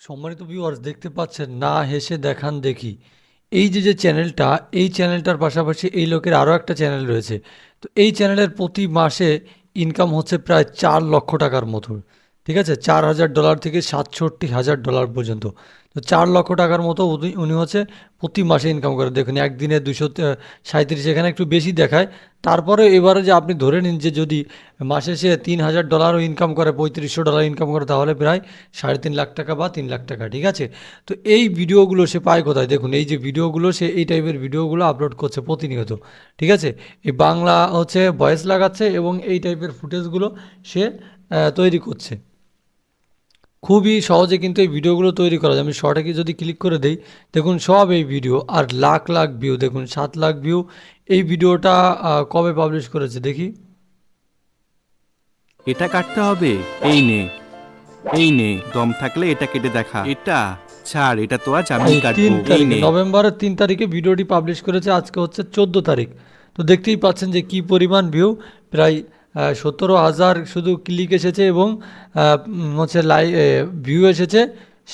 সম্মানিত ভিউয়ার্স দেখতে পাচ্ছেন, না হেসে দেখান দেখি। এই যে যে চ্যানেলটা এই চ্যানেলটার পাশাপাশি এই লোকের আরও একটা চ্যানেল রয়েছে। তো এই চ্যানেলের প্রতি মাসে ইনকাম হচ্ছে প্রায় চার লক্ষ টাকার মতো। ঠিক আছে, চার হাজার ডলার থেকে সাতষট্টি হাজার ডলার পর্যন্ত। তো চার লক্ষ টাকার মতো উনি হচ্ছে প্রতি মাসে ইনকাম করে। দেখুন, একদিনে দুশো সাঁত্রিশ এখানে একটু বেশি দেখায়। তারপরে এবারে যে আপনি ধরে নিন যে যদি মাসে সে তিন হাজার ডলারও ইনকাম করে, পঁয়ত্রিশশো ডলার ইনকাম করে, তাহলে প্রায় সাড়ে তিন লাখ টাকা বা তিন লাখ টাকা, ঠিক আছে? তো এই ভিডিওগুলো সে পায় কোথায়? দেখুন, এই যে ভিডিওগুলো, সে এই টাইপের ভিডিওগুলো আপলোড করছে প্রতিনিয়ত, ঠিক আছে? এই বাংলা হচ্ছে ভয়েস লাগাচ্ছে এবং এই টাইপের ফুটেজগুলো সে তৈরি করছে। খুবই সহজে কিন্তু এই ভিডিওগুলো তৈরি করা যায়। আমি শর্টে কি যদি ক্লিক করে দেই দেখুন সব এই ভিডিও আর লাখ লাখ ভিউ দেখুন সাত লাখ ভিউ এই ভিডিওটা কবে পাবলিশ করেছে দেখি? এটা কাটতে হবে। এই নে এই নে দম থাকলে এটা কেটে দেখা। এটা ছাড় এটা তো আজ আমি কাটবো। এই নে। নভেম্বরের তিন তারিখে ভিডিওটি পাবলিশ করেছে আজকে হচ্ছে চোদ্দ তারিখ। তো দেখতেই পাচ্ছেন যে কি পরিমাণ ভিউ প্রায় সতেরো হাজার শুধু ক্লিক এসেছে এবং হচ্ছে লাই ভিউ এসেছে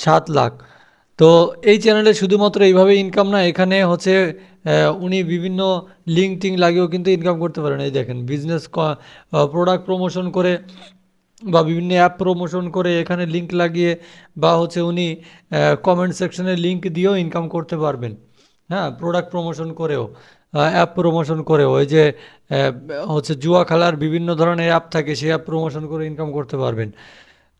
সাত লাখ। তো এই চ্যানেলে শুধুমাত্র এইভাবে ইনকাম না, এখানে হচ্ছে উনি বিভিন্ন লিঙ্ক টিঙ্ক লাগিয়েও কিন্তু ইনকাম করতে পারেন। এই দেখেন বিজনেস প্রোডাক্ট প্রমোশন করে বা বিভিন্ন অ্যাপ প্রমোশন করে এখানে লিঙ্ক লাগিয়ে বা হচ্ছে উনি কমেন্ট সেকশনে লিঙ্ক দিয়েও ইনকাম করতে পারবেন। হ্যাঁ প্রোডাক্ট প্রমোশন করেও। অ্যাপ প্রমোশন করে। ওই যে হচ্ছে জুয়া খেলার বিভিন্ন ধরনের অ্যাপ থাকে, সেই অ্যাপ প্রমোশন করে ইনকাম করতে পারবেন।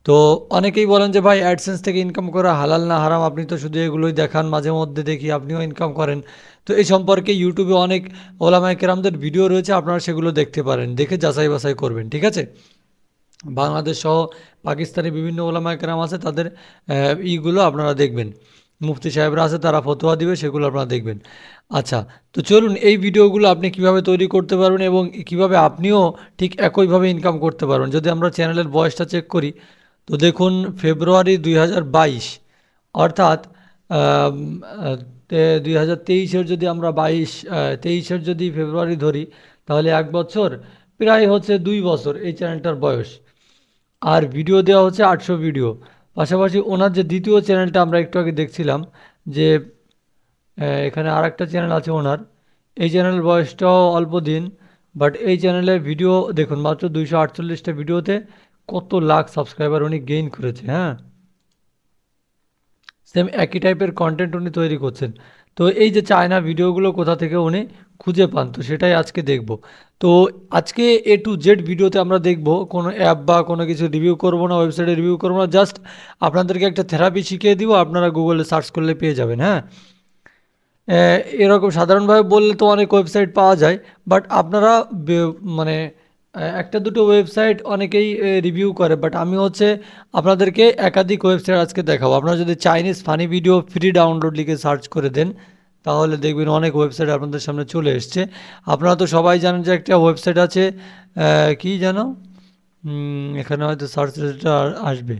তো অনেকেই বলেন যে, ভাই অ্যাডসেন্স থেকে ইনকাম করা হালাল না হারাম? আপনি তো শুধু এগুলোই দেখান, মাঝে মধ্যে দেখি আপনিও ইনকাম করেন। তো এই সম্পর্কে ইউটিউবে অনেক ওলামায় কেরামদের ভিডিও রয়েছে, আপনারা সেগুলো দেখতে পারেন, দেখে যাচাই বাছাই করবেন, ঠিক আছে? বাংলাদেশ সহ পাকিস্তানি বিভিন্ন ওলামায় কেরাম আছে, তাদের ইগুলো আপনারা দেখবেন। মুফতি সাহেবরা আছে, তারা ফতোয়া দিবে, সেগুলো আপনারা দেখবেন। আচ্ছা তো চলুন, এই ভিডিওগুলো আপনি কীভাবে তৈরি করতে পারবেন এবং কীভাবে আপনিও ঠিক একইভাবে ইনকাম করতে পারবেন? যদি আমরা চ্যানেলের বয়সটা চেক করি, তো দেখুন ফেব্রুয়ারি দুই হাজার বাইশ, অর্থাৎ দুই হাজার তেইশের যদি আমরা বাইশ তেইশের যদি ফেব্রুয়ারি ধরি, তাহলে এক বছর, প্রায় হচ্ছে দুই বছর এই চ্যানেলটার বয়স। আর ভিডিও দেওয়া হচ্ছে আটশো ভিডিও পাশাপাশি ওনার যে দ্বিতীয় চ্যানেলটা আমরা একটু আগে দেখছিলাম, যে এখানে আর একটা চ্যানেল আছে ওনার। এই চ্যানেল বয়সটাও অল্প দিন, বাট এই চ্যানেলে ভিডিও, দেখুন, মাত্র দুইশো আটচল্লিশটা ভিডিওতে কত লাখ সাবস্ক্রাইবার উনি গেইন করেছে হ্যাঁ? সেম একই টাইপের কন্টেন্ট উনি তৈরি করছেন। তো এই যে চায়না ভিডিওগুলো কোথা থেকে উনি খুঁজে পান, তো সেটাই আজকে দেখব। তো আজকে এ টু জেড ভিডিওতে আমরা দেখব, কোনো অ্যাপ বা কোনো কিছু রিভিউ করব না ওয়েবসাইটে রিভিউ করব না জাস্ট আপনাদেরকে একটা থেরাপি শিখিয়ে দিব, আপনারা গুগলে সার্চ করলে পেয়ে যাবেন হ্যাঁ? এরকম সাধারণভাবে বললে তো অনেক ওয়েবসাইট পাওয়া যায় বাট আপনারা মানে একটা দুটো ওয়েবসাইট অনেকেই রিভিউ করে বাট আমি হচ্ছে আপনাদেরকে একাধিক ওয়েবসাইট আজকে দেখাবো। আপনারা যদি Chinese funny video free download লিখে সার্চ করে দেন তাহলে দেখবেন অনেক ওয়েবসাইট আপনাদের সামনে চলে এসছে। আপনারা তো সবাই জানেন যে একটা ওয়েবসাইট আছে কি জানো এখানে হয়তো সার্চ আসবে।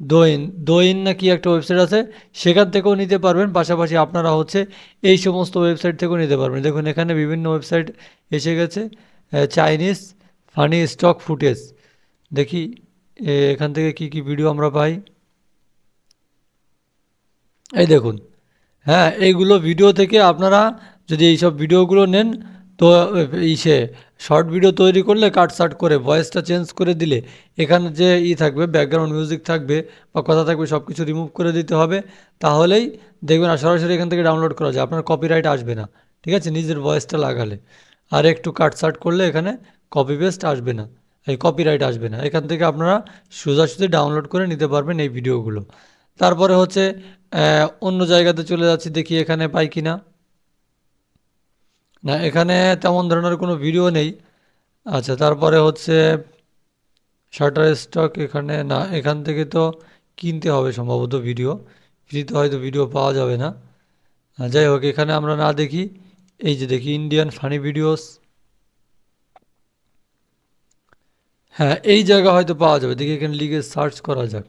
দোইন দোইন না কি একটা ওয়েবসাইট আছে, সেখান থেকেও নিতে পারবেন। পাশাপাশি আপনারা হচ্ছে এই সমস্ত ওয়েবসাইট থেকেও নিতে পারবেন। দেখুন, এখানে বিভিন্ন ওয়েবসাইট এসে গেছে চাইনিজ ফানি স্টক ফুটেজ দেখি এখান থেকে কি কি ভিডিও আমরা পাই। এই দেখুন হ্যাঁ এইগুলো ভিডিও থেকে আপনারা যদি এইসব ভিডিওগুলো নেন, তো ইসে শর্ট ভিডিও তৈরি করলে কাট সাট করে ভয়েসটা চেঞ্জ করে দিলে এখানে যে ই থাকবে ব্যাকগ্রাউন্ড মিউজিক থাকবে বা কথা থাকবে সব কিছু রিমুভ করে দিতে হবে। তাহলেই দেখবেন আর সরাসরি এখান থেকে ডাউনলোড করা যায়, আপনার কপিরাইট আসবে না। ঠিক আছে? নিজের ভয়েসটা লাগালে। আর একটু কাট সাট করলে এখানে কপি পেস্ট আসবে না। এই কপিরাইট আসবে না। এখান থেকে আপনারা সোজাসুজি ডাউনলোড করে নিতে পারবেন এই ভিডিওগুলো তারপরে হচ্ছে অন্য জায়গাতে চলে যাচ্ছি, দেখি এখানে পাই কি না না এখানে তেমন ধরনের কোনো ভিডিও নেই। আচ্ছা তারপরে হচ্ছে শাটার স্টক এখানে, না, এখান থেকে তো কিনতে হবে সম্ভবত ভিডিও। ফ্রিতে হয়তো ভিডিও পাওয়া যাবে না। যাই হোক, এখানে আমরা না দেখি। এই যে দেখি ইন্ডিয়ান ফানি ভিডিওস হ্যাঁ এই জায়গা হয়তো পাওয়া যাবে। দেখি এখানে লিখে সার্চ করা যাক।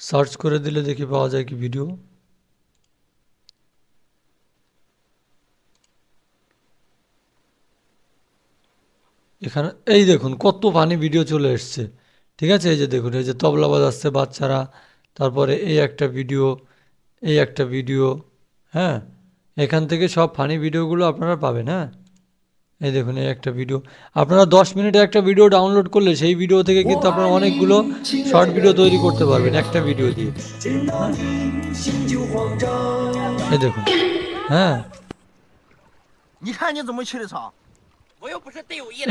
সার্চ করে দিলে দেখি পাওয়া যায় কি ভিডিও এখানে এই দেখুন, কত ফানি ভিডিও চলে এসছে। ঠিক আছে? এই যে দেখুন, এই যে তবলা বাজাচ্ছে বাচ্চারা, তারপরে এই একটা ভিডিও এই একটা ভিডিও হ্যাঁ? এখান থেকে সব ফানি ভিডিওগুলো আপনারা পাবেন হ্যাঁ? এই দেখুন এই একটা ভিডিও আপনারা দশ মিনিটে একটা ভিডিও ডাউনলোড করলে সেই ভিডিও থেকে কিন্তু আপনারা অনেকগুলো শর্ট ভিডিও তৈরি করতে পারবেন একটা ভিডিও দিয়ে। এই দেখুন হ্যাঁ।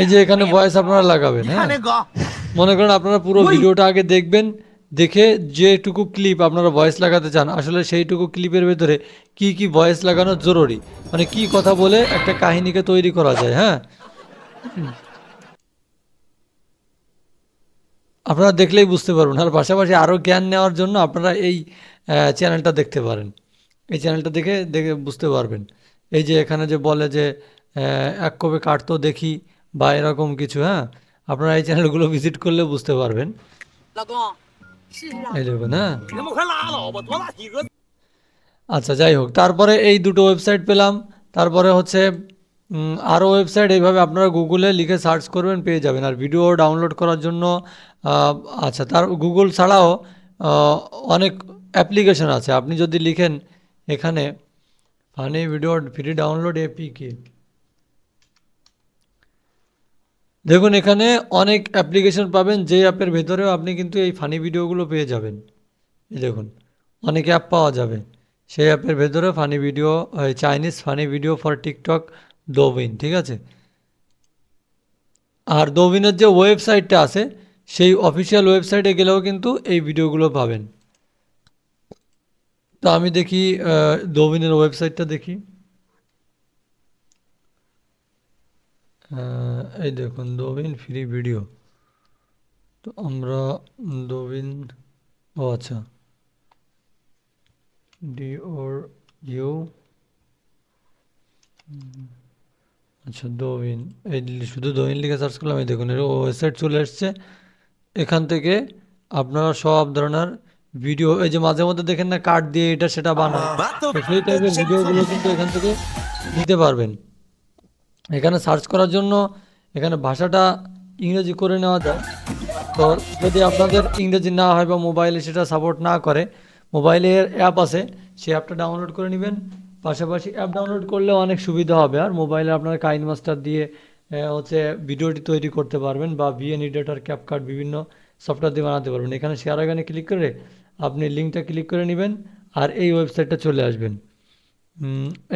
এই যে এখানে ভয়েস আপনারা লাগাবেন হ্যাঁ। মনে করেন আপনারা পুরো ভিডিওটা আগে দেখবেন দেখে যেটুকু ক্লিপ আপনারা ভয়েস লাগাতে চান, আসলে সেইটুকু ক্লিপের ভেতরে কি কি ভয়েস লাগানো জরুরি? মানে কি কথা বলে একটা কাহিনীকে তৈরি করা যায় হ্যাঁ? আপনারা দেখলেই বুঝতে পারবেন, আর পাশাপাশি আরও জ্ঞান নেওয়ার জন্য আপনারা এই চ্যানেলটা দেখতে পারেন। এই চ্যানেলটা দেখে দেখে বুঝতে পারবেন। এই যে এখানে যে বলে যে এক কবে কাটতো দেখি বা এরকম কিছু হ্যাঁ? আপনারা এই চ্যানেলগুলো ভিজিট করলে বুঝতে পারবেন। এই দেখো না আচ্ছা যাই হোক তারপরে এই দুটো ওয়েবসাইট পেলাম। তারপরে হচ্ছে আরও ওয়েবসাইট এইভাবে আপনারা গুগলে লিখে সার্চ করবেন পেয়ে যাবেন। আর ভিডিও ডাউনলোড করার জন্য আচ্ছা তার গুগল ছাড়াও অনেক অ্যাপ্লিকেশন আছে। আপনি যদি লিখেন এখানে funny video free download APK দেখুন, এখানে অনেক অ্যাপ্লিকেশন পাবেন, যে অ্যাপের ভেতরেও আপনি কিন্তু এই ফানি ভিডিওগুলো পেয়ে যাবেন। এই দেখুন, অনেক অ্যাপ পাওয়া যাবে। সেই অ্যাপের ভেতরে funny video Chinese funny video for TikTok Douyin ঠিক আছে? আর দোবিনের যে ওয়েবসাইটটা আছে, সেই অফিসিয়াল ওয়েবসাইটে গেলেও কিন্তু এই ভিডিওগুলো পাবেন। তো আমি দেখি দোবিনের ওয়েবসাইটটা দেখি। এই দেখুন দোবিন ফ্রি ভিডিও তো আমরা দোবিন ও আচ্ছা। ডি ওর ইউ আচ্ছা দোবিন এই শুধু দোবিন লিখে সার্চ করলাম এই দেখুন এর ওয়েবসাইট চলে এসছে। এখান থেকে আপনারা সব ধরনের ভিডিও এই যে মাঝে মধ্যে দেখেন না কার্ড দিয়ে এটা সেটা বানায়। সেই টাইপের ভিডিওগুলো কিন্তু এখান থেকে নিতে পারবেন। এখানে সার্চ করার জন্য এখানে ভাষাটা ইংরেজি করে নেওয়া যায়। তো যদি আপনাদের ইংরেজি না হয় বা মোবাইলে সেটা সাপোর্ট না করে মোবাইলের অ্যাপ আছে, সেই অ্যাপটা ডাউনলোড করে নেবেন। পাশাপাশি অ্যাপ ডাউনলোড করলে অনেক সুবিধা হবে। আর মোবাইলে আপনারা কাইন মাস্টার দিয়ে হচ্ছে ভিডিওটি তৈরি করতে পারবেন বা বিএন এডিটর ক্যাপকাট বিভিন্ন সফটওয়্যার দিয়ে বানাতে পারবেন। এখানে শেয়ার আইকনে ক্লিক করে আপনি লিঙ্কটা ক্লিক করে নেবেন আর এই ওয়েবসাইটটা চলে আসবেন।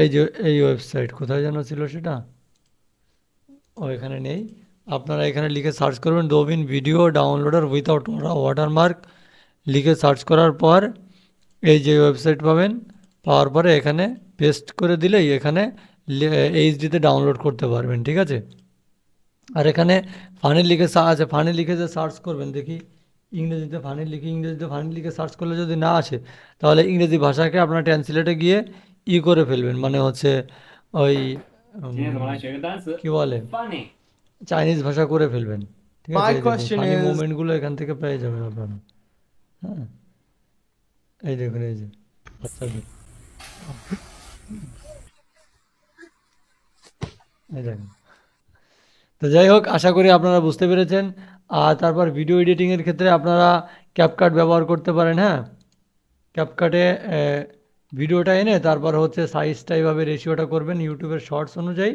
এই যে, এই ওয়েবসাইট কোথায় যেন ছিল সেটা? ও এখানে নেই। আপনারা এখানে লিখে সার্চ করবেন Douyin video downloader without watermark লিখে সার্চ করার পর এই যে ওয়েবসাইট পাবেন, পাওয়ার পরে এখানে পেস্ট করে দিলেই এখানে এইচডিতে ডাউনলোড করতে পারবেন, ঠিক আছে? আর এখানে ফানি লিখে সা- আচ্ছা ফানি লিখে যে সার্চ করবেন, দেখি ইংরেজিতে ফানি লিখে, ইংরেজিতে ফানি লিখে সার্চ করলে যদি না আসে, তাহলে ইংরেজি ভাষাকে আপনার ট্রান্সলেটে গিয়ে ই করে ফেলবেন। মানে হচ্ছে ওই কি বলে চাইনিজ ভাষা করে ফেলবেন। ঠিক আছে এই মুভমেন্টগুলো এখান থেকে পেয়ে যাবেন আপনারা। হ্যাঁ? এই দেখুন এই যে তো যাই হোক আশা করি আপনারা বুঝতে পেরেছেন। আর তারপর ভিডিও এডিটিংয়ের ক্ষেত্রে আপনারা ক্যাপকাট ব্যবহার করতে পারেন হ্যাঁ? ক্যাপকাটে ভিডিওটা এনে তারপর হচ্ছে সাইজটা এইভাবে রেশিওটা করবেন ইউটিউবের শর্টস অনুযায়ী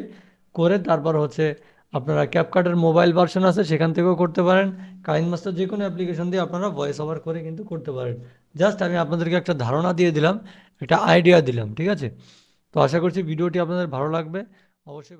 করে তারপর হচ্ছে আপনারা ক্যাপকার্টের মোবাইল ভার্সন আছে সেখান থেকেও করতে পারেন। কাইন মাস্টার যে কোনো অ্যাপ্লিকেশন দিয়ে আপনারা ভয়েস ওভার করে কিন্তু করতে পারেন। জাস্ট আমি আপনাদেরকে একটা ধারণা দিয়ে দিলাম, একটা আইডিয়া দিলাম, ঠিক আছে? তো আশা করছি ভিডিওটি আপনাদের ভালো লাগবে। অবশ্যই